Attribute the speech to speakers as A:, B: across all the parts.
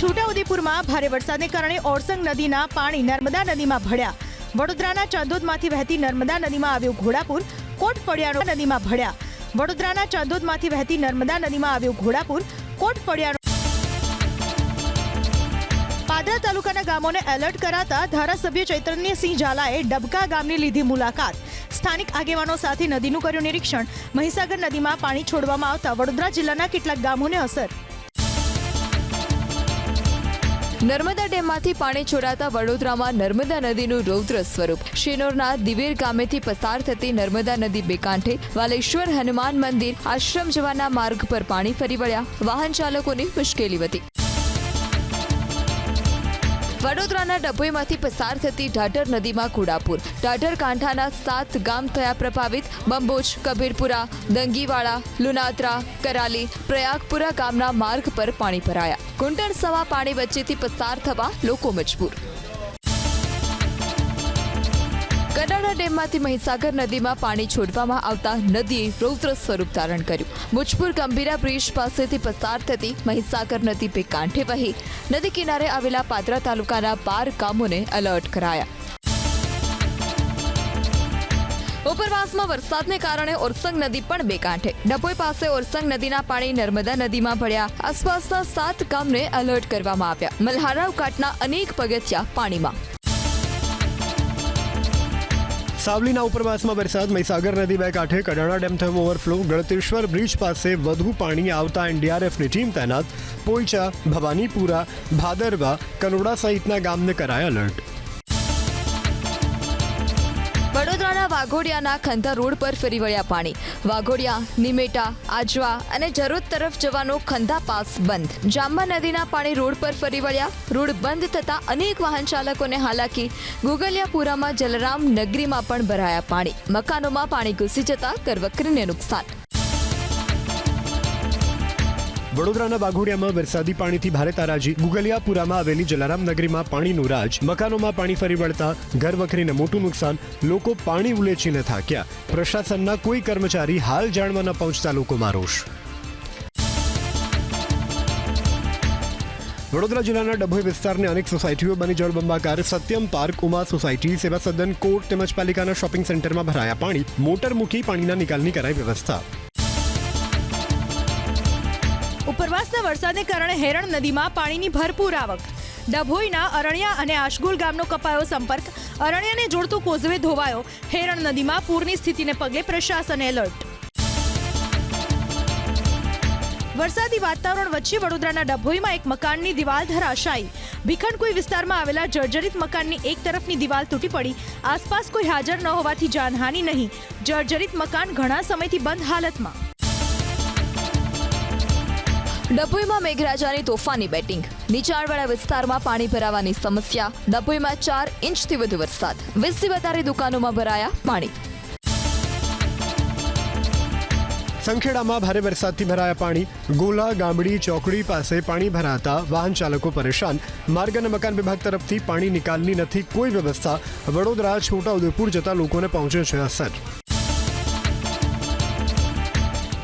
A: છોટાઉદેપુરમાં ભારે વરસાદને કારણે ઓરસંગ નદીના પાણી નર્મદા નદીમાં ભળ્યા. વડોદરાના ચાંદોદમાંથી વહેતી નર્મદા નદીમાં આવ્યો ઘોડાપુર કોટ ફળિયાનો નદીમાં ભળ્યા. વડોદરાના ચાંદોદમાંથી વહેતી નર્મદા નદીમાં આવ્યો ઘોડાપુર કોટ ફળિયાનો પાદરા તાલુકાના ગામોને એલર્ટ કરાતા ધારાસભ્ય ચૈતન્યસિંહ ઝાલાએ ડબકા ગામની લીધી મુલાકાત. સ્થાનિક આગેવાનો સાથે નદીનું કર્યું નિરીક્ષણ. મહીસાગર નદીમાં પાણી છોડવામાં આવતા વડોદરા જિલ્લાના કેટલાક ગામોને અસર
B: નર્મદા ડેમમાંથી પાણી છોડાતા વડોદરામાં નર્મદા નદીનું રૌદ્ર સ્વરૂપ. શિનોરના દિવેર ગામેથી પસાર થતી નર્મદા નદી બે કાંઠે વાલેશ્વર હનુમાન મંદિર આશ્રમ જવાના માર્ગ પર પાણી ફરી વળ્યા. વાહન ચાલકોની મુશ્કેલી વધી. વડોદરાના ડભોઈમાંથી પસાર થતી ઢાઢર નદીમાં કુડાપુર. ઢાઢર કાંઠાના સાત ગામ થયા પ્રભાવિત. બંબોજ, કબીરપુરા, દંગીવાડા, લુનાત્રા, કરાલી, પ્રયાગપુરા ગામના માર્ગ પર પાણી ભરાયા. ઘૂંટણ સવા પાણી વચ્ચેથી પસાર થવા લોકો મજબૂર. ડેમમાંથી મહીસાગર નદીમાં પાણી છોડવામાં આવતા નદીએ રૌદ્ર સ્વરૂપ ધારણ કર્યું. મુજપુર ગંભીરા બ્રિજ પાસેથી પસાર થતી મહીસાગર નદી બે કાંઠે વહી નદી કિનારે આવેલા પાદરા તાલુકાના બાર ગામોને એલર્ટ કરાયા. ઉપરવાસમાં વરસાદને કારણે ઓરસંગ નદી પણ બે કાંઠે. ડભોઈ પાસે ઓરસંગ નદીના પાણી નર્મદા નદીમાં ભળ્યા. આસપાસના સાત ગામને એલર્ટ કરવામાં આવ્યા. મલ્હારાવ ઘાટના અનેક પગથિયા પાણીમાં.
C: સાવલીના ઉપરવાસમાં વરસાદ. મહીસાગર નદી બે કાંઠે, કડાણા ડેમ થયો ઓવરફ્લો. ગળતેશ્વર બ્રિજ પાસે વધુ પાણી આવતા એનડીઆરએફની ટીમ તૈનાત. પોઈચા, ભવાનીપુરા, ભાદરવા, કનોડા સહિતના ગામને કરાય એલર્ટ
B: વાઘોડિયાના ખંધા રોડ પર ફરી વળ્યા પાણી. વાઘોડિયા, નિમેટા, આજવા અને જરોદ તરફ જવાનો ખંધા પાસ બંધ. જાંબા નદીના પાણી રોડ પર ફરી વળ્યા. રોડ બંધ થતા અનેક વાહન ચાલકોને હાલાકી. ગુગલિયાપુરામાં જલરામ નગરીમાં પણ ભરાયા પાણી. મકાનોમાં પાણી ઘૂસી જતા કરવકરીને નુકસાન.
C: વડોદરાના વાઘોડિયામાં વરસાદી પાણીથી ભારે તારાજી. ગુગલિયાપુરામાં આવેલી જલારામ નગરીમાં પાણીનું રાજ. મકાનોમાં પાણી ફરી વળતા ઘર વખરીને મોટું નુકસાન. લોકો પાણી ઉલેચીને થાક્યા. પ્રશાસનના કોઈ કર્મચારી હાલ જાણવા ન પહોંચતા લોકોમાં રોષ. વડોદરા જિલ્લાના ડભોઈ વિસ્તારની અનેક સોસાયટીઓ બની જળબંબાકાર. Satyam park, Uma society Seva Sadan court તેમજ પાલિકાના શોપિંગ સેન્ટરમાં ભરાયા પાણી. મોટર મૂકી પાણીના નિકાલની કરાઈ વ્યવસ્થા.
A: વરસાદને કારણે હેરણ નદીમાં પાણીની ભરપૂર આવક. ડભોઈના અરણ્યા અને આશગુલ ગામનો કપાયો સંપર્ક. અરણ્યાને જોડતો કોઝવે ધોવાયો. હેરણ નદીમાં પૂરની સ્થિતિને પગલે પ્રશાસન એલર્ટ. વરસાદી વાતાવરણ વચ્ચે વડોદરાના ડભોઈમાં એક મકાનની દિવાલ ધરાશાયી. ભીખંડકુઈ વિસ્તારમાં આવેલા જર્જરિત મકાનની એક તરફની દિવાલ તૂટી પડી. આસપાસ કોઈ હાજર ન હોવાથી જાનહાનિ નહીં. જર્જરિત મકાન ઘણા સમયથી બંધ હાલતમાં.
B: ડભોઈમાં મેઘરાજાની તોફાની બેટિંગ. નીચાણવાળા વિસ્તારમાં પાણી ભરાવાની સમસ્યા. ડભોઈમાં ચાર ઇંચથી વધુ વરસાદ. વીસથી વધારે દુકાનોમાં ભરાયા પાણી.
C: સંખેડામાં ભારે વરસાદથી ભરાયા પાણી. ગોલા, ગામડી, ચોકડી પાસે પાણી ભરાતા વાહન ચાલકો પરેશાન. માર્ગ અને મકાન વિભાગ તરફથી પાણી નિકાલની નથી કોઈ વ્યવસ્થા. વડોદરા છોટાઉદેપુર જતા લોકોને પહોંચે છે અસર.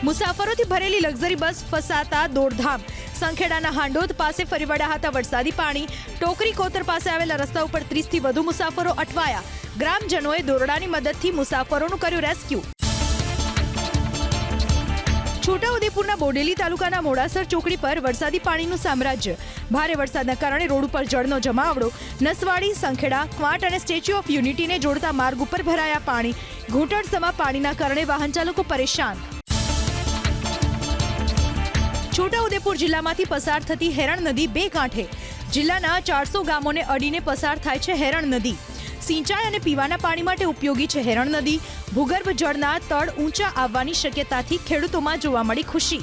A: મુસાફરોથી ભરેલી લક્ઝરી બસ ફસાતા દોડધામ. સંખેડાના હાંડોદ પાસે ફરી વળ્યા હતા વરસાદી પાણી. ટોકરી કોતર પાસે આવેલા રસ્તા ઉપર ત્રીસથી વધુ મુસાફરો અટવાયા. ગ્રામજનોએ દોરડાની મદદથી મુસાફરોનું કર્યું રેસ્ક્યુ. છોટાઉદેપુરના બોડેલી તાલુકાના મોડાસર ચોકડી પર વરસાદી પાણીનું સામ્રાજ્ય. ભારે વરસાદના કારણે રોડ ઉપર જળનો જમાવડો, નસવાડી, સંખેડા, ક્વાંટ અને સ્ટેચ્યુ ઓફ યુનિટીને જોડતા માર્ગ ઉપર ભરાયા પાણી. ઘૂંટણસમા પાણીના કારણે વાહન ચાલકો પરેશાન. છોટાઉદેપુર જિલ્લામાંથી પસાર થતી હેરણ નદી બે કાંઠે. જિલ્લાના ચારસો ગામોને અડીને પસાર થાય છે હેરણ નદી. સિંચાઈ અને પીવાના પાણી માટે ઉપયોગી છે હેરણ નદી. ભૂગર્ભ જળના તળ ઊંચા આવવાની શક્યતાથી ખેડૂતોમાં જોવા મળી ખુશી.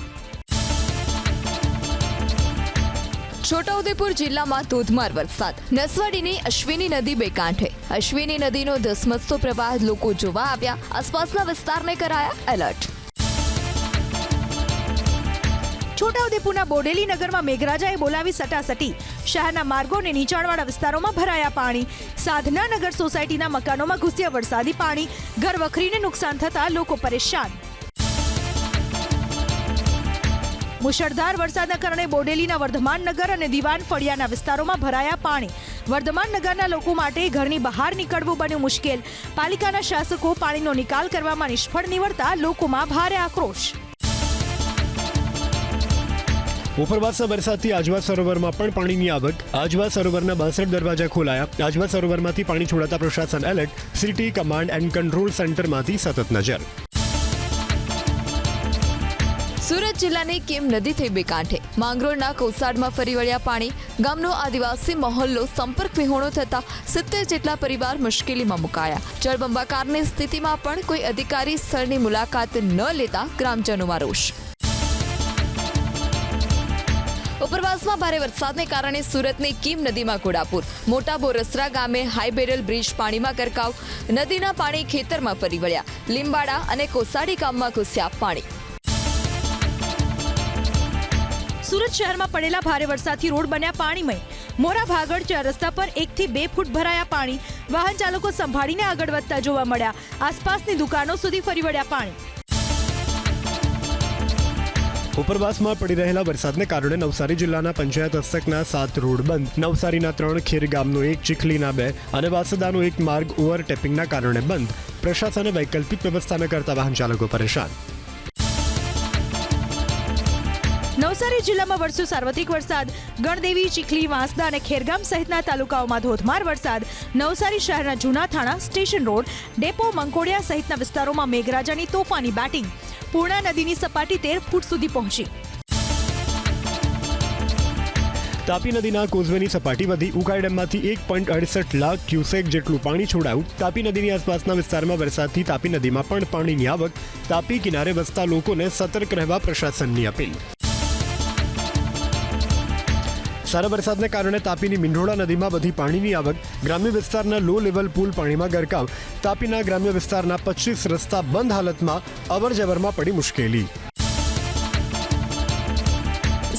B: છોટાઉદેપુર જિલ્લામાં ધોધમાર વરસાદ. નસવાડીની અશ્વિની નદી બે કાંઠે. અશ્વિની નદીનો ધસમસતો પ્રવાહ લોકો જોવા આવ્યા. આસપાસના વિસ્તારને કરાયા એલર્ટ.
A: છોટાઉદેપુરના બોડેલી નગરમાં મેઘરાજાએ બોલાવી સટાસટી. શહેરના માર્ગો અને નીચાણવાળા વિસ્તારોમાં ભરાયા પાણી. સાધના નગર સોસાયટીના મકાનોમાં ઘૂસ્યા વરસાદી પાણી. ઘર વખરીને નુકસાન થતા લોકો પરેશાન. મુશળધાર વરસાદના કારણે બોડેલીના વર્ધમાન નગર અને દિવાન ફળિયાના વિસ્તારોમાં ભરાયા પાણી. વર્ધમાન નગરના લોકો માટે ઘરની બહાર નીકળવું બન્યું મુશ્કેલ. પાલિકાના શાસકો પાણીનો નિકાલ કરવામાં નિષ્ફળ નીવડતા લોકોમાં ભારે આક્રોશ.
C: ઉપરવાસના વરસાદથી આજવા સરોવરમાં પણ પાણીની આવક. આજવા સરોવરના બાસઠ દરવાજા ખોલાયા. આજવા સરોવરમાંથી પાણી છોડાતા પ્રશાસન alert, city command and control સેન્ટરમાંથી સતત નજર.
B: સુરત જિલ્લાની કેમ નદી થઈ બે કાંઠે? માંગરોળના કોસાડમાં ફરી વળ્યા પાણી. ગામનો આદિવાસી મહોલ્લો સંપર્ક વિહોણો થતા સિત્તેર જેટલા પરિવાર મુશ્કેલીમાં મુકાયા. જળબંબાકારની સ્થિતિમાં પણ કોઈ અધિકારી સ્થળની મુલાકાત ન લેતા ગ્રામજનોમાં રોષ. ઉપરવાસમાં ભારે વરસાદને કારણે સુરતની કીમ નદીમાં ઘોડાપુર. મોટા બોરસરા ગામે હાઈ બ્રિજ પાણીમાં ગરકાવ. નદીના પાણી ખેતરમાં ફરી વળ્યા. લીંબાડા અને કોસાડી ગામમાં ઘૂસ્યા પાણી.
A: સુરત શહેરમાં પડેલા ભારે વરસાદથી રોડ બન્યા પાણીમય. મોરા ભાગળ ચાર રસ્તા પર એકથી બે ફૂટ ભરાયા પાણી. વાહન ચાલકો સંભાળીને આગળ વધતા જોવા મળ્યા. આસપાસની દુકાનો સુધી ફરી વળ્યા પાણી.
C: ઉપરવાસમાં પડી રહેલા વરસાદને કારણે નવસારી જિલ્લાના પંચાયત હસ્તકના સાત રોડ બંધ. નવસારીના ત્રણ ખેર ગામનો એક, ચીખલીના બે અને વાસદાનો એક માર્ગ ઓવરટેપિંગના કારણે બંધ. પ્રશાસને વૈકલ્પિક વ્યવસ્થા કરતા વાહન ચાલકો પરેશાન.
A: નવસારી જિલ્લામાં વરસ્યો સાર્વત્રિક વરસાદ. ગણદેવી, ચીખલી, વાંસદા અને ખેરગામ સહિતના તાલુકાઓમાં ધોધમાર વરસાદ. નવસારી શહેરના જૂના થાણા, સ્ટેશન રોડ, ડેપો, મંકોડિયા સહિતના વિસ્તારોમાં મેઘરાજાની તોફાની બેટિંગ. પૂર્ણા નદીની સપાટી તેર ફૂટ સુધી પહોંચી.
C: તાપી નદીના કોઝવેની સપાટી વધી ઉકાઈ ડેમમાંથી એક પોઈન્ટ અડસઠ લાખ ક્યુસેક જેટલું પાણી છોડાયું. તાપી નદીની આસપાસના વિસ્તારમાં વરસાદથી તાપી નદીમાં પણ પાણીની આવક. તાપી કિનારે વસતા લોકોને સતર્ક રહેવા પ્રશાસનની અપીલ. સારા વરસાદને કારણે તાપીની મિંઢોળા નદીમાં વધી પાણીની આવક. ગ્રામ્ય વિસ્તારના લો લેવલ પુલ પાણીમાં ગરકાવ. તાપીના ગ્રામ્ય વિસ્તારના પચીસ રસ્તા બંધ હાલતમાં અવર જવરમાં પડી મુશ્કેલી.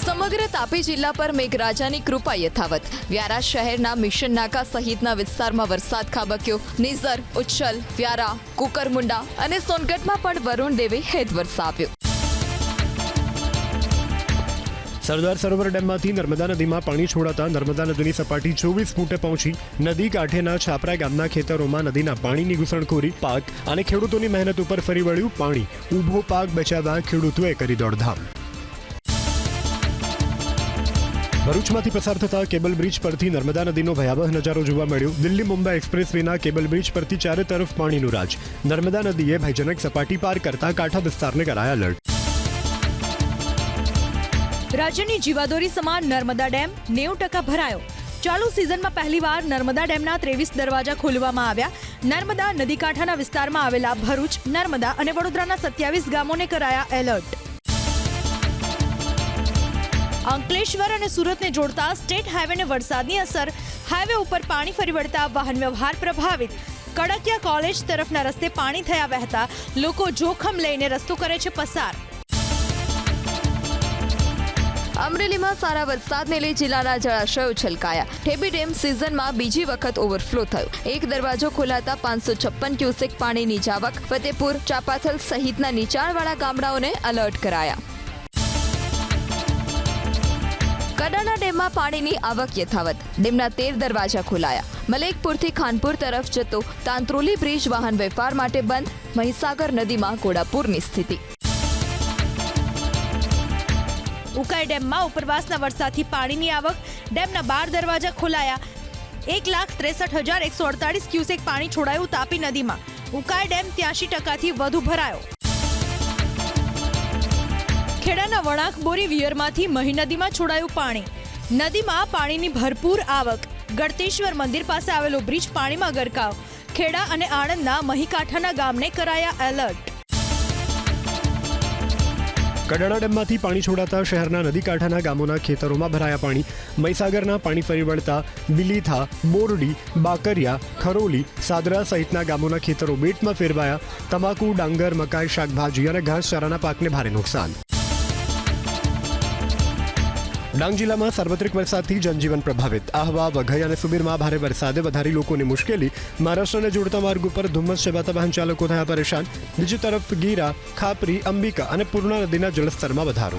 B: સમગ્ર તાપી જિલ્લા પર મેઘરાજાની કૃપા યથાવત. વ્યારા શહેરના મિશન નાકા સહિતના વિસ્તારમાં વરસાદ ખાબક્યો. નિઝર, ઉચ્છલ, વ્યારા, કુકરમુંડા અને સોનગઢમાં પણ વરુણ દેવે હેત વરસાવ્યો
C: સરદાર સરોવર ડેમમાંથી નર્મદા નદીમાં પાણી છોડાતા નર્મદા નદીની સપાટી ચોવીસ ફૂટે પહોંચી નદી કાંઠેના છાપરા ગામના ખેતરોમાં નદીના પાણીની ઘૂસણખોરી, પાક અને ખેડૂતોની મહેનત ઉપર ફરી વળ્યું પાણી. ઊભો પાક બચાવવા ખેડૂતોએ કરી દોડધામ. ભરૂચમાંથી પસાર થતા કેબલ બ્રિજ પરથી નર્મદા નદીનો ભયાવહ નજારો જોવા મળ્યો. દિલ્હી મુંબઈ એક્સપ્રેસ વેના કેબલ બ્રિજ પરથી ચારે તરફ પાણીનું રાજ. નર્મદા નદીએ ભયજનક સપાટી પાર કરતા કાંઠા વિસ્તારને કરાયા એલર્ટ
A: રાજ્યની જીવાદોરી સમાન નર્મદા ડેમ નેવું ટકા ભરાયો. ચાલુ સિઝનમાં પહેલીવાર નર્મદા ડેમના ત્રેવીસ દરવાજા ખોલવામાં આવ્યા. નર્મદા નદીકાંઠાના વિસ્તારમાં આવેલા ભરૂચ, નર્મદા અને વડોદરાના સત્યાવીસ ગામોને કરાયા એલર્ટ. અંકલેશ્વર અને સુરતને જોડતા સ્ટેટ હાઈવેને વરસાદની અસર. હાઈવે ઉપર પાણી ફરી વળતા વાહન વ્યવહાર પ્રભાવિત. કડકિયા કોલેજ તરફના રસ્તે પાણી થયા વહેતા લોકો જોખમ લઈને રસ્તો કરે છે પસાર.
B: અમરેલીમાં સારા વરસાદને લઈ જિલ્લાના જળાશયો છલકાયા. ઠેબી ડેમ સિઝનમાં બીજી વખત ઓવરફ્લો થયો. એક દરવાજો ખોલાતા પાંચસો છપ્પન ક્યુસેક પાણીની જાવક ફતેપુર, ચાપાથલ સહિતના નીચાણવાળા ગામડાઓને અલર્ટ કરાયા. કડાના ડેમમાં પાણીની આવક યથાવત. ડેમના તેર દરવાજા ખોલાયા. મલેકપુરથી ખાનપુર તરફ જતો તાંત્રોલી બ્રિજ વાહન વેપાર માટે બંધ. મહીસાગર નદીમાં ઘોડાપુરની સ્થિતિ.
A: ઉકાઈ ડેમમાં ઉપરવાસના વરસાદથી પાણીની આવક. ડેમના બાર દરવાજા ખોલાયા. એક લાખ ત્રેસઠ હજાર એકસો અડતાલીસ ક્યુસેક પાણી છોડાયું તાપી નદીમાં. ઉકાઈ ડેમ ત્યાસી ટકાથી વધુ ભરાયો. ખેડાના વણાક બોરી વિયરમાંથી મહી નદીમાં છોડાયું પાણી. નદીમાં પાણીની ભરપૂર આવક. ગળતેશ્વર મંદિર પાસે આવેલો બ્રિજ પાણીમાં ગરકાવ. ખેડા અને આણંદના મહીકાંઠાના ગામને કરાયા એલર્ટ.
C: કડાણા ડેમમાંથી પાણી છોડાતા શહેરના નદી કાંઠાના ગામોના ખેતરોમાં ભરાયા પાણી. મહીસાગરના પાણી ફરી વળતા બિલીથા બોરડી, બાકરિયા, ખરોલી, સાદરા સહિતના ગામોના ખેતરો બેટમાં ફેરવાયા. તમાકુ, ડાંગર, મકાઈ, શાકભાજી અને ઘાસચારાના પાકને ભારે નુકસાન. ડાંગ જિલ્લામાં સાર્વત્રિક વરસાદથી જનજીવન પ્રભાવિત. આહવા, વઘઈ અને સુબીરમાં ભારે વરસાદે વધારી લોકોની મુશ્કેલી. મહારાષ્ટ્રને જોડતા માર્ગ ઉપર ધુમ્મસ ચબાતા વાહન ચાલકો થયા પરેશાન. બીજી તરફ ગીરા, ખાપરી, અંબિકા અને પૂર્ણા નદીના જળસ્તરમાં વધારો.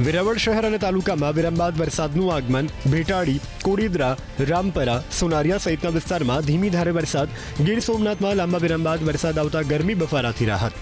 C: વેરાવળ શહેર અને તાલુકામાં વિરામ બાદ વરસાદનું આગમન. ભેટાડી, કોડીદરા, રામપરા, સોનારિયા સહિતના વિસ્તારમાં ધીમી ધારે વરસાદ. ગીર સોમનાથમાં લાંબા વિરામ બાદ વરસાદ આવતા ગરમી બફારાથી રાહત.